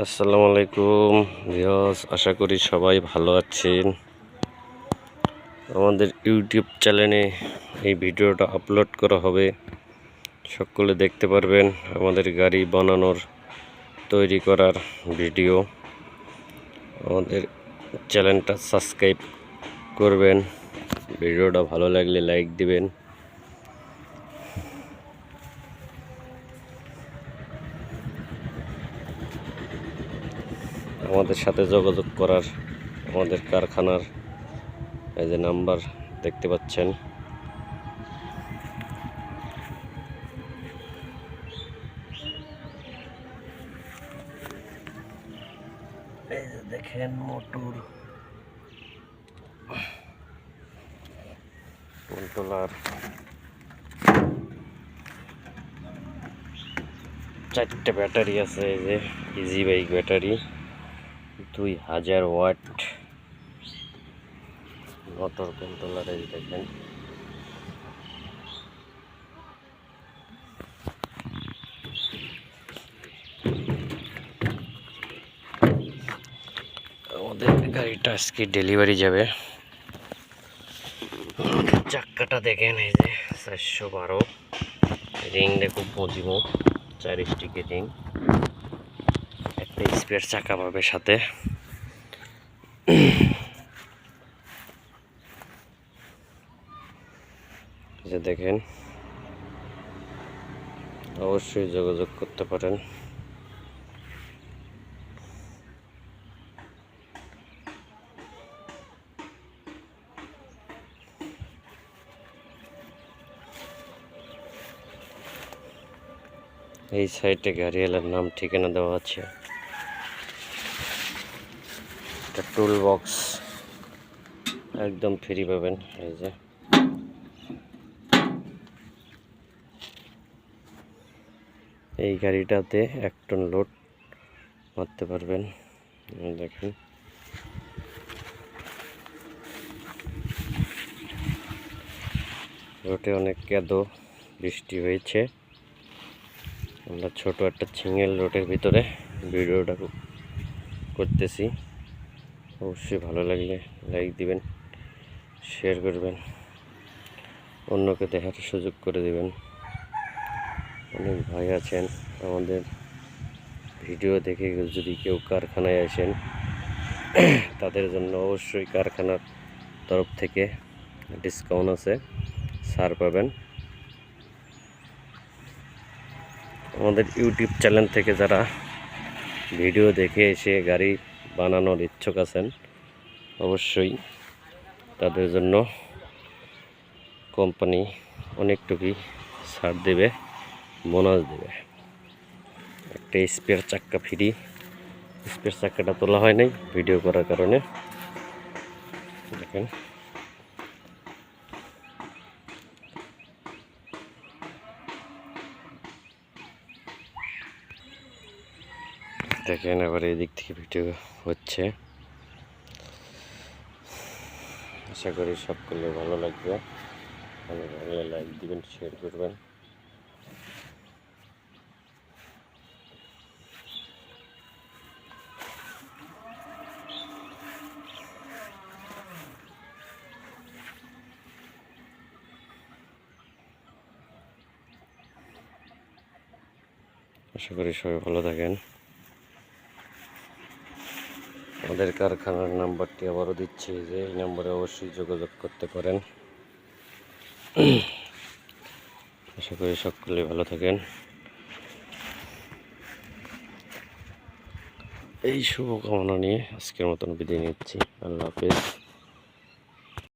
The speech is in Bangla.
আসসালামু আলাইকুম ভিউয়ার্স, আশা করি সবাই ভালো আছেন। আমাদের ইউটিউব চ্যানেলে এই ভিডিওটা আপলোড করা হবে। সকলে দেখতে পারবেন আমাদের গাড়ি বানানোর, তৈরি করার ভিডিও। আমাদের চ্যানেলটা সাবস্ক্রাইব করবেন। ভিডিওটা ভালো লাগলে লাইক দিবেন। আমাদের সাথে যোগাযোগ করার আমাদের কারখানার এই যে নাম্বার দেখতে পাচ্ছেন। এই যে দেখেন মোটর। কন্ট্রোলার চারটে ব্যাটারি আছে এই যে ইজি বাইক ব্যাটারি। দুই হাজার ওয়াট মোটর কন্ট্রোলার দেখেন আমাদের গাড়িটা আজকে ডেলিভারি যাবে। চাক্কাটা দেখেন এই যে চারশো বারো। রিংটা খুব মজবুত চার স্টিকের রিং। একটা স্পেয়ার চাকা পাবে সাথে। যে দেখেন অবশ্যই যোগাযোগ করতে পারেন। এই সাইডে গাড়িওয়ালার নাম ঠিকানা দেওয়া আছে। একটা টুল বক্স একদম ফ্রি পাবেন, এই যে। এই গাড়িটাতে এক টন লোড মারতে পারবেন দেখেন। রোডে অনেক কেদো বৃষ্টি হয়েছে। আমরা ছোট একটা সিঙ্গেল রোডের ভিতরে ভিডিওটা করতেছি। অবশ্যই ভালো লাগলে লাইক দিবেন শেয়ার করবেন, অন্যকে দেখার সুযোগ করে দিবেন। অনেক ভাই আছেন, আমাদের ভিডিও দেখে যদি কেউ কারখানায় আসেন, তাদের জন্য অবশ্যই কারখানার তরফ থেকে ডিসকাউন্ট আছে, ছাড় পাবেন। আমাদের ইউটিউব চ্যানেল থেকে যারা ভিডিও দেখে এসে গাড়ি বানানোর ইচ্ছুক আছেন, অবশ্যই তাদের জন্য কোম্পানি অনেকটুকুই ছাড় দেবে, বোনাস দেবে। একটা স্পেয়ার চাক্কা ফ্রি স্পেয়ার চাক্কাটা তোলা হয় নাই ভিডিও করার কারণে। দেখেন। দেখেন আবার এই দিক থেকে ভিডিও হচ্ছে। আশা করি সকলে ভালো লাগবে। ভালো লাগলে লাইক দিবেন শেয়ার করবেন। আশা করি সবাই ভালো থাকেন। আমাদের কারখানার নাম্বারটি আবারও দিচ্ছি, যে এই নাম্বারে অবশ্যই যোগাযোগ করতে পারেন। আশা করি সকলে ভালো থাকেন। এই শুভকামনা নিয়ে আজকের মতন বিদায় নিচ্ছি। আল্লাহ হাফেজ।